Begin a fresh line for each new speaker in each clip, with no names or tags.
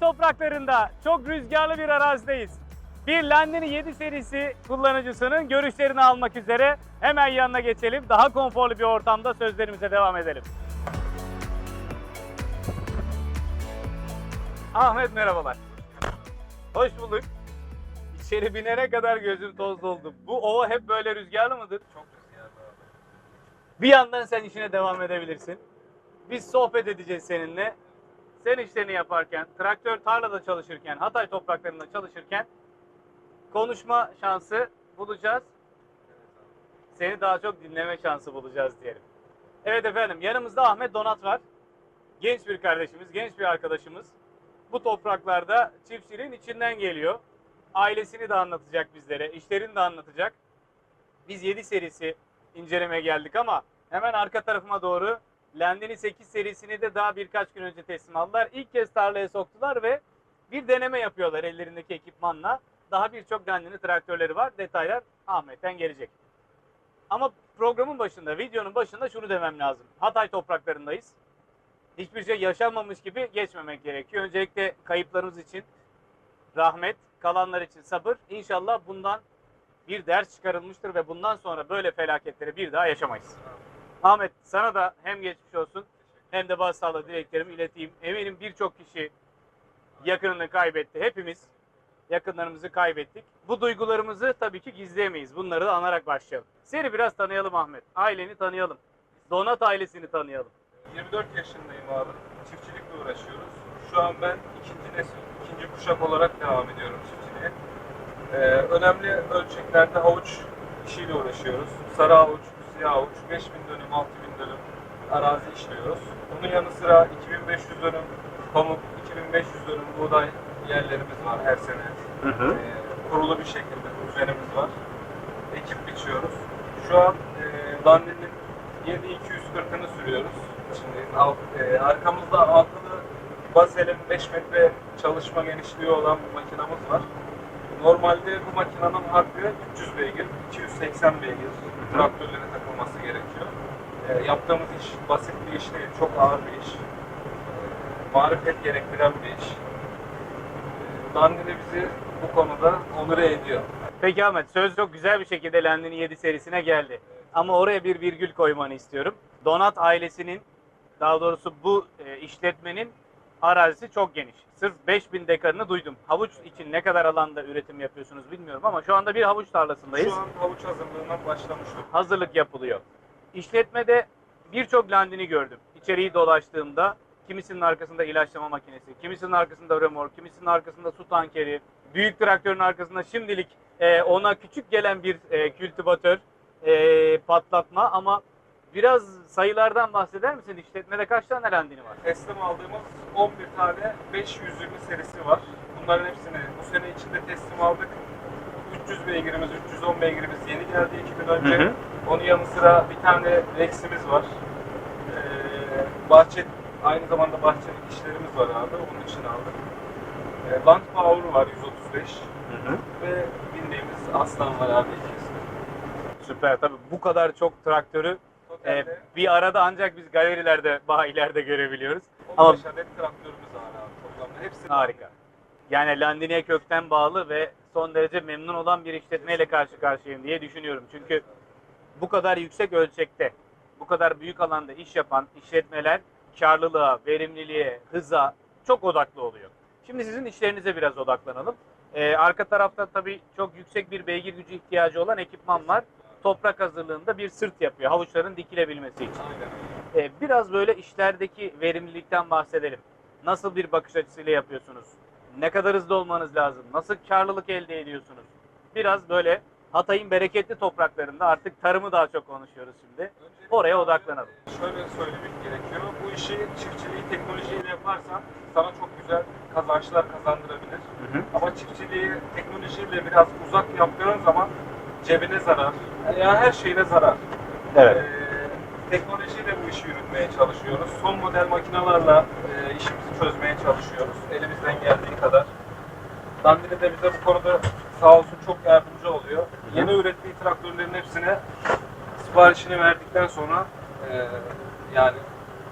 topraklarında çok rüzgarlı bir arazideyiz. Bir Landini 7 serisi kullanıcısının görüşlerini almak üzere hemen yanına geçelim. Daha konforlu bir ortamda sözlerimize devam edelim. Ahmet merhabalar. Hoş bulduk. İçeri binene kadar gözüm toz doldu. Bu ova hep böyle rüzgarlı mıdır?
Çok rüzgarlı abi.
Bir yandan sen işine devam edebilirsin. Biz sohbet edeceğiz seninle. Sen işlerini yaparken, traktör tarlada çalışırken, Hatay topraklarında çalışırken konuşma şansı bulacağız. Seni daha çok dinleme şansı bulacağız diyelim. Evet efendim yanımızda Ahmet Donat var. Genç bir kardeşimiz, genç bir arkadaşımız. Bu topraklarda çiftçiliğin içinden geliyor. Ailesini de anlatacak bizlere, işlerini de anlatacak. Biz 7 serisi incelemeye geldik ama hemen arka tarafıma doğru Landini 8 serisini de daha birkaç gün önce teslim aldılar. İlk kez tarlaya soktular ve bir deneme yapıyorlar ellerindeki ekipmanla. Daha birçok Landini traktörleri var. Detaylar Ahmet'ten gelecek. Ama programın başında, videonun başında şunu demem lazım. Hatay topraklarındayız. Hiçbir şey yaşanmamış gibi geçmemek gerekiyor. Öncelikle kayıplarımız için rahmet, kalanlar için sabır. İnşallah bundan bir ders çıkarılmıştır ve bundan sonra böyle felaketleri bir daha yaşamayız. Ahmet sana da hem geçmiş olsun hem de başsağlığı dileklerimi ileteyim. Eminim birçok kişi yakınını kaybetti. Hepimiz yakınlarımızı kaybettik. Bu duygularımızı tabii ki gizleyemeyiz. Bunları da anarak başlayalım. Seni biraz tanıyalım Ahmet. Aileni tanıyalım. Donat ailesini tanıyalım.
24 yaşındayım abi. Çiftçilikle uğraşıyoruz. Şu an ben ikinci nesil, ikinci kuşak olarak devam ediyorum çiftçiliğe. Ee, önemli ölçeklerde havuç işiyle uğraşıyoruz. Sarı havuç, havuç, 5000 dönüm, 6000 dönüm arazi işliyoruz. Bunun yanı sıra 2500 dönüm pamuk, 2500 dönüm buğday yerlerimiz var her sene. Ee, kurulu bir şekilde düzenimiz var. Ekip biçiyoruz. Şu an e, Dandinin 7240'ını sürüyoruz. Şimdi alt, e, arkamızda altılı bazelin 5 metre çalışma genişliği olan bir makinamız var. Normalde bu makinenin hakkı 300 beygir, 280 beygir traktörlere takılması gerekiyor. E, yaptığımız iş basit bir iş değil, çok ağır bir iş. E, marifet gerektiren bir iş. E, Dandini bizi bu konuda onure ediyor.
Peki Ahmet söz çok güzel bir şekilde Landini 7 serisine geldi. Ama oraya bir virgül koymanı istiyorum. Donat ailesinin daha doğrusu bu e, işletmenin arazisi çok geniş. Sırf 5000 dekarını duydum. Havuç için ne kadar alanda üretim yapıyorsunuz bilmiyorum ama şu anda bir havuç tarlasındayız.
Şu an havuç hazırlığına başlamış olduk.
Hazırlık yapılıyor. İşletmede birçok landini gördüm. İçeriği dolaştığımda kimisinin arkasında ilaçlama makinesi, kimisinin arkasında römor, kimisinin arkasında su tankeri, büyük traktörün arkasında şimdilik e, ona küçük gelen bir e, kültivatör e, patlatma ama biraz sayılardan bahseder misin? İşletmede kaç tane landini var?
Teslim aldığımız 11 tane 520 serisi var. Bunların hepsini bu sene içinde teslim aldık. 300 beygirimiz, 310 beygirimiz yeni geldi 2 gün önce.
Hı hı.
Onun yanı sıra bir tane Rex'imiz var. Ee, bahçe, aynı zamanda bahçelik işlerimiz var abi. Onun için aldık. Ee, Land Power var 135 ve bindiğimiz Aslan var abi 200.
Süper. Tabii bu kadar çok traktörü e,
Totalde
bir arada ancak biz galerilerde, bayilerde görebiliyoruz. Ama
15 adet traktörümüz var abi toplamda. Hepsi
Harika. Yani Landini'ye kökten bağlı ve son derece memnun olan bir işletmeyle karşı karşıyayım diye düşünüyorum. Çünkü bu kadar yüksek ölçekte, bu kadar büyük alanda iş yapan işletmeler karlılığa, verimliliğe, hıza çok odaklı oluyor. Şimdi sizin işlerinize biraz odaklanalım. Ee, arka tarafta tabii çok yüksek bir beygir gücü ihtiyacı olan ekipman var. Toprak hazırlığında bir sırt yapıyor havuçların dikilebilmesi için. Ee, biraz böyle işlerdeki verimlilikten bahsedelim. Nasıl bir bakış açısıyla yapıyorsunuz? Ne kadar hızlı olmanız lazım? Nasıl karlılık elde ediyorsunuz? Biraz böyle Hatay'ın bereketli topraklarında artık tarımı daha çok konuşuyoruz şimdi.
Öncelikle
Oraya odaklanalım.
Şöyle söylemek gerekiyor. Bu işi çiftçiliği teknolojiyle yaparsan sana çok güzel kazançlar kazandırabilir. Ama çiftçiliği teknolojiyle biraz uzak yaptığın zaman cebine zarar. Yani her şeyine zarar.
Evet.
Ee, teknolojiyle bu işi yürütmeye çalışıyoruz. Son model makinalarla e, işimizi çözmeye çalışıyoruz. Elimizden geldiği kadar. Dandini de bize bu konuda sağ olsun çok yardımcı oluyor. Yeni ürettiği traktörlerin hepsine siparişini verdikten sonra e, yani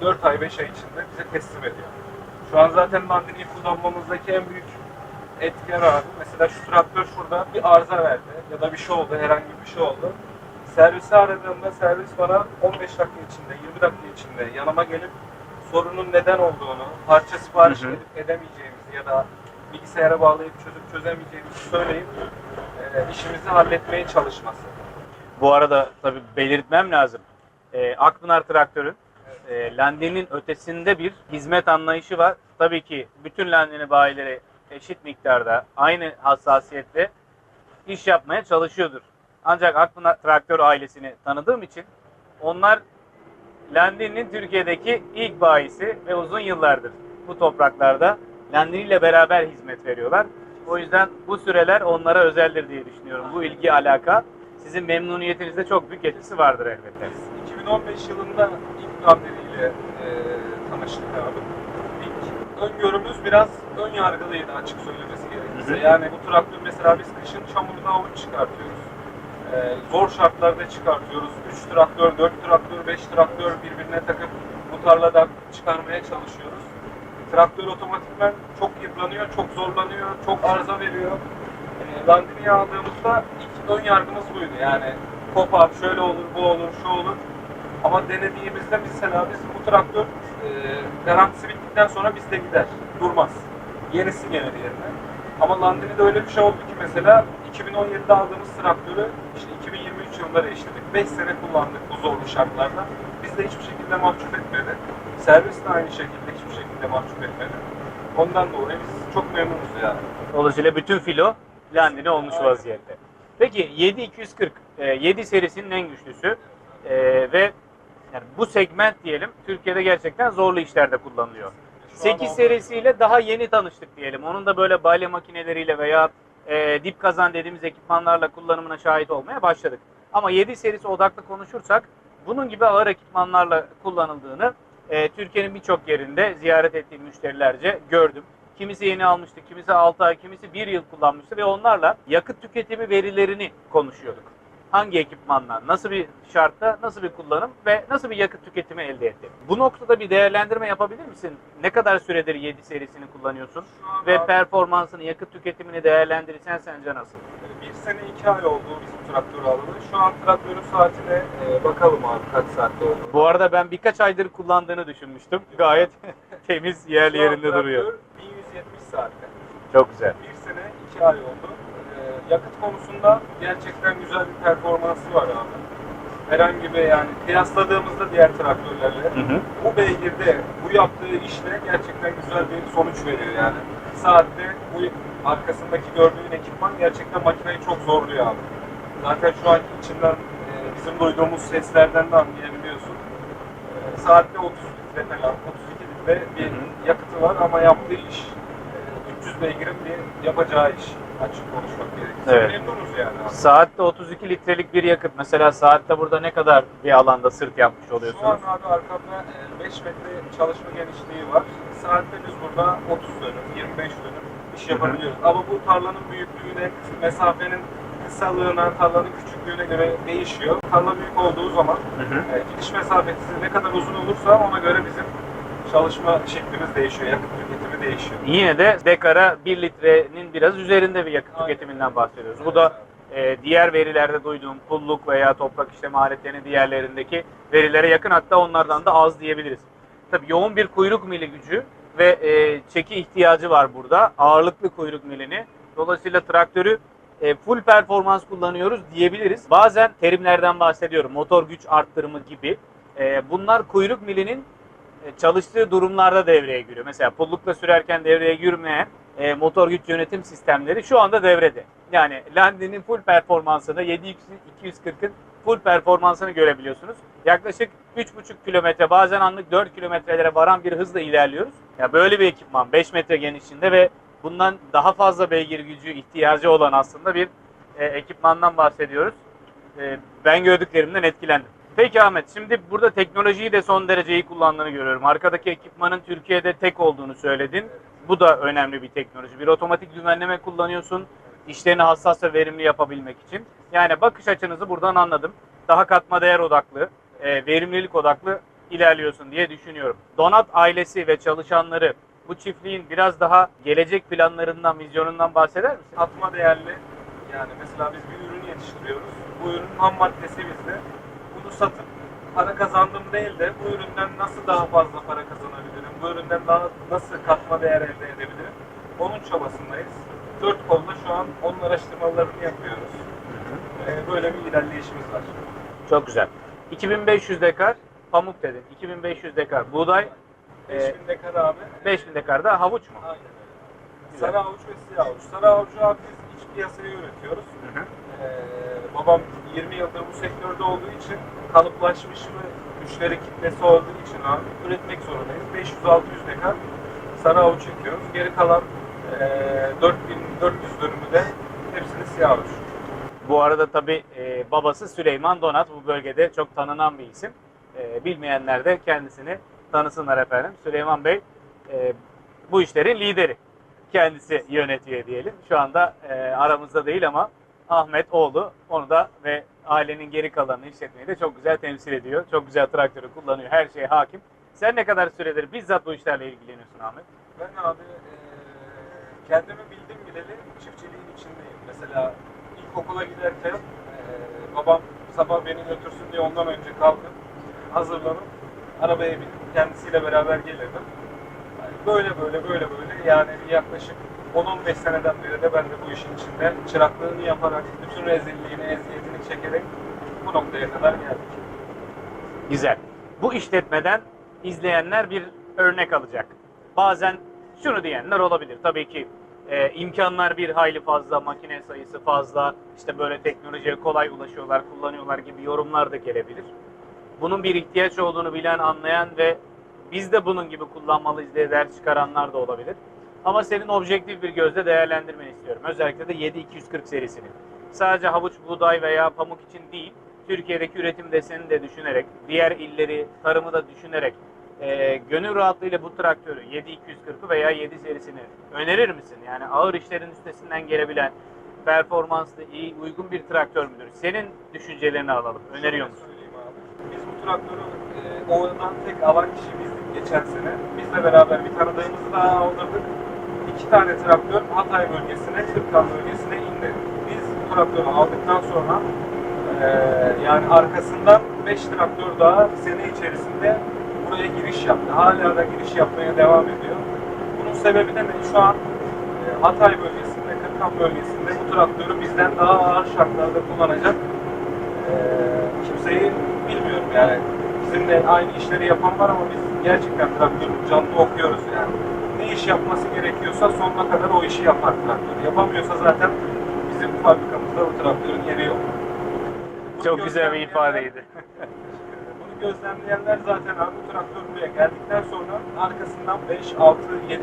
4 ay 5 ay içinde bize teslim ediyor. Şu an zaten Landini'yi kullanmamızdaki en büyük etken abi. Mesela şu traktör şurada bir arıza verdi ya da bir şey oldu, herhangi bir şey oldu. Servisi aradığımda servis bana 15 dakika içinde, 20 dakika içinde yanıma gelip sorunun neden olduğunu, parça sipariş
Hı hı.
edip edemeyeceğimizi ya da bilgisayara bağlayıp çözüp çözemeyeceğimizi söyleyip e, işimizi halletmeye çalışması.
Bu arada tabii belirtmem lazım. Ee, Akpınar traktörün e, Landini'nin ötesinde bir hizmet anlayışı var. Tabii ki bütün Landini bayileri eşit miktarda, aynı hassasiyette iş yapmaya çalışıyordur. Ancak Akpınar traktör ailesini tanıdığım için onlar Landini'nin Türkiye'deki ilk bayisi ve uzun yıllardır bu topraklarda Landini ile beraber hizmet veriyorlar. O yüzden bu süreler onlara özeldir diye düşünüyorum. Bu ilgi alaka sizin memnuniyetinizde çok büyük etkisi vardır elbette.
Biz 2015 yılında ilk Landini ile e, tanıştık abi. İlk öngörümüz biraz ön yargılıydı açık söylemesi gerekirse. Yani bu traktör mesela biz kışın çamurda avuç çıkartıyoruz. E, zor şartlarda çıkartıyoruz. 3 traktör, 4 traktör, 5 traktör birbirine takıp bu tarladan çıkarmaya çalışıyoruz. Traktör otomatikman çok yıpranıyor, çok zorlanıyor, çok arıza veriyor. E, Landini'yi aldığımızda ilk ön yargımız buydu. Yani kopar, şöyle olur, bu olur, şu olur. Ama denediğimizde mesela biz bu traktör e, garantisi bittikten sonra bizde gider. Durmaz. Yenisi gelir yerine. Ama Landini'de öyle bir şey oldu ki mesela 2017'de aldığımız traktörü işte 2023 yılında değiştirdik. 5 sene kullandık bu zorlu şartlarda. Biz de hiçbir şekilde mahcup etmedi. Servis de aynı şekilde hiçbir şekilde mahcup etmedi. Ondan dolayı biz çok memnunuz yani.
Dolayısıyla bütün filo Landini olmuş
Aynen.
vaziyette. Peki 7240 e, 7 serisinin en güçlüsü E, ve yani bu segment diyelim Türkiye'de gerçekten zorlu işlerde kullanılıyor.
Şu an
8
oldu.
serisiyle daha yeni tanıştık diyelim. Onun da böyle balya makineleriyle veya e, dip kazan dediğimiz ekipmanlarla kullanımına şahit olmaya başladık. Ama 7 serisi odaklı konuşursak bunun gibi ağır ekipmanlarla kullanıldığını e, Türkiye'nin birçok yerinde ziyaret ettiğim müşterilerce gördüm. Kimisi yeni almıştı, kimisi 6 ay, kimisi 1 yıl kullanmıştı ve onlarla yakıt tüketimi verilerini konuşuyorduk. Hangi ekipmanla, nasıl bir şartta, nasıl bir kullanım ve nasıl bir yakıt tüketimi elde etti? Bu noktada bir değerlendirme yapabilir misin? Ne kadar süredir 7 serisini kullanıyorsun? Ve
abi-
performansını, yakıt tüketimini değerlendirirsen sence nasıl?
Bir sene iki ay oldu bizim traktörü alalı. Şu an traktörün saatine e, bakalım abi kaç saatte oldu.
Bu arada ben birkaç aydır kullandığını düşünmüştüm. Gayet temiz, yerli
Şu
yerinde duruyor.
traktör 1170 saatte.
Çok güzel.
Bir sene iki ay oldu. E, yakıt konusunda gerçekten güzel bir performansı var abi. Herhangi bir yani kıyasladığımızda diğer traktörlerle
Hı hı.
bu beygirde bu yaptığı işle gerçekten güzel bir sonuç veriyor yani. Saatte bu arkasındaki gördüğün ekipman gerçekten makineyi çok zorluyor abi. Zaten şu an içinden e, bizim duyduğumuz seslerden de anlayabiliyorsun. E, saatte 30 litre falan, 32 litre bir yakıtı var ama yaptığı iş e, 300 beygirin bir yapacağı iş açık konuşmak gerekirse.
Evet.
Memnunuz yani.
Saatte 32 litrelik bir yakıt. Mesela saatte burada ne kadar bir alanda sırt yapmış
Şu an
oluyorsunuz?
abi arkamda e, 5 metre çalışma genişliği var. Saatte biz burada 30 dönüm, 25 dönüm iş yapabiliyoruz. Ama bu tarlanın büyüklüğüne, mesafenin kısalığına, tarlanın küçüklüğüne göre değişiyor. Tarla büyük olduğu zaman
Hı hı.
e, gidiş mesafesi ne kadar uzun olursa ona göre bizim çalışma şeklimiz değişiyor, yakıt tüketimi değişiyor.
Yine de dekara 1 litrenin biraz üzerinde bir yakıt
Aynen.
tüketiminden bahsediyoruz. Bu da e, diğer verilerde duyduğum pulluk veya toprak işleme aletlerinin diğerlerindeki verilere yakın hatta onlardan da az diyebiliriz. Tabii yoğun bir kuyruk mili gücü ve e, çeki ihtiyacı var burada. Ağırlıklı kuyruk milini. Dolayısıyla traktörü e, full performans kullanıyoruz diyebiliriz. Bazen terimlerden bahsediyorum. Motor güç arttırımı gibi. E, bunlar kuyruk milinin çalıştığı durumlarda devreye giriyor. Mesela pullukla sürerken devreye girmeyen e, motor güç yönetim sistemleri şu anda devrede. Yani Landin'in full performansını 7240'ın full performansını görebiliyorsunuz. Yaklaşık 3,5 kilometre bazen anlık 4 kilometrelere varan bir hızla ilerliyoruz. Ya böyle bir ekipman 5 metre genişliğinde ve bundan daha fazla beygir gücü ihtiyacı olan aslında bir e, ekipmandan bahsediyoruz. E, ben gördüklerimden etkilendim. Peki Ahmet, şimdi burada teknolojiyi de son derece iyi kullandığını görüyorum. Arkadaki ekipmanın Türkiye'de tek olduğunu söyledin. Bu da önemli bir teknoloji. Bir otomatik düzenleme kullanıyorsun. işlerini hassas ve verimli yapabilmek için. Yani bakış açınızı buradan anladım. Daha katma değer odaklı, e, verimlilik odaklı ilerliyorsun diye düşünüyorum. Donat ailesi ve çalışanları bu çiftliğin biraz daha gelecek planlarından, vizyonundan bahseder misin?
Katma değerli yani mesela biz bir ürün yetiştiriyoruz. Bu ürünün ham maddesi bizde. Bunu satıp para kazandım değil de bu üründen nasıl daha fazla para kazanabilirim? Bu üründen daha nasıl katma değer elde edebilirim? Onun çabasındayız. Dört kolla şu an onun araştırmalarını yapıyoruz. Ee, böyle bir ilerleyişimiz var.
Çok güzel. 2500 dekar pamuk dedin. 2500 dekar buğday, e,
5000 dekar abi.
5000 dekar da havuç mu?
Aynen öyle. Sarı avuç ve siyah avuç. Sarı avucu abi biz iç piyasaya üretiyoruz. Ee, babam 20 yıldır bu sektörde olduğu için kalıplaşmış ve müşteri kitlesi olduğu için abi üretmek zorundayız. 500-600 dekar sarı avuç ekiyoruz. Geri kalan e, 4400 dönümü de hepsini siyah avuç.
Bu arada tabii e, babası Süleyman Donat bu bölgede çok tanınan bir isim. E, bilmeyenler de kendisini tanısınlar efendim. Süleyman Bey e, bu işlerin lideri. Kendisi yönetiyor diyelim. Şu anda e, aramızda değil ama Ahmet oğlu onu da ve ailenin geri kalanını işletmeyi de çok güzel temsil ediyor. Çok güzel traktörü kullanıyor. Her şeye hakim. Sen ne kadar süredir bizzat bu işlerle ilgileniyorsun Ahmet?
Ben abi e, kendimi bildim bileli çiftçiliğin içindeyim. Mesela ilkokula giderken e, babam sabah beni götürsün diye ondan önce kalkıp hazırlanıp arabaya binip kendisiyle beraber gelirdim. Yani böyle böyle böyle böyle yani yaklaşık 10-15 seneden beri de ben de bu işin içinde çıraklığını yaparak, bütün rezilliğini, eziyetini çekerek bu noktaya kadar geldik.
Güzel. Bu işletmeden izleyenler bir örnek alacak. Bazen şunu diyenler olabilir. Tabii ki e, imkanlar bir hayli fazla, makine sayısı fazla, işte böyle teknolojiye kolay ulaşıyorlar, kullanıyorlar gibi yorumlar da gelebilir. Bunun bir ihtiyaç olduğunu bilen, anlayan ve biz de bunun gibi kullanmalıyız diye ders çıkaranlar da olabilir. Ama senin objektif bir gözle değerlendirmeni istiyorum. Özellikle de 7240 serisini. Sadece havuç, buğday veya pamuk için değil, Türkiye'deki üretim desenini de düşünerek, diğer illeri, tarımı da düşünerek e, gönül rahatlığıyla bu traktörü 7240'ı veya 7 serisini önerir misin? Yani ağır işlerin üstesinden gelebilen, performanslı, iyi, uygun bir traktör müdür? Senin düşüncelerini alalım. Öneriyor musun?
Biz bu traktörü e, Ova'dan tek alan kişi bizdik geçen sene. Bizle beraber bir tanıdığımızı daha aldırdık. İki tane traktör Hatay bölgesine, Kırkkan bölgesine indi. Biz traktörü aldıktan sonra e, yani arkasından 5 traktör daha sene içerisinde buraya giriş yaptı. Hala da giriş yapmaya devam ediyor. Bunun sebebi de ne? Şu an e, Hatay bölgesinde, Kırkkan bölgesinde bu traktörü bizden daha ağır şartlarda kullanacak e, kimseyi bilmiyorum yani. Bizimle aynı işleri yapan var ama biz gerçekten traktörü canlı okuyoruz yani. İş yapması gerekiyorsa sonuna kadar o işi yapar traktör. Yapamıyorsa zaten bizim fabrikamızda o traktörün yeri yok. Bunu
Çok güzel bir ifadeydi.
Bunu gözlemleyenler zaten abi bu traktör buraya geldikten sonra arkasından 5, 6, 7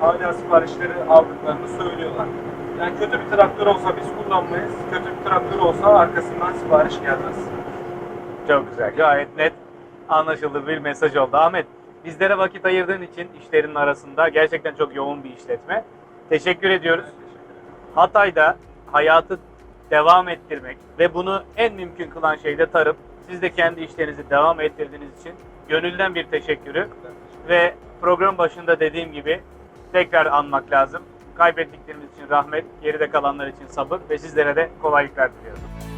hala siparişleri aldıklarını söylüyorlar. Yani kötü bir traktör olsa biz kullanmayız, kötü bir traktör olsa arkasından sipariş gelmez.
Çok güzel. Gayet net anlaşılır bir mesaj oldu. Ahmet bizlere vakit ayırdığın için işlerin arasında gerçekten çok yoğun bir işletme. Teşekkür ediyoruz. Hatay'da hayatı devam ettirmek ve bunu en mümkün kılan şey de tarım. Siz de kendi işlerinizi devam ettirdiğiniz için gönülden bir teşekkürü ve program başında dediğim gibi tekrar anmak lazım. Kaybettiklerimiz için rahmet, geride kalanlar için sabır ve sizlere de kolaylıklar diliyorum.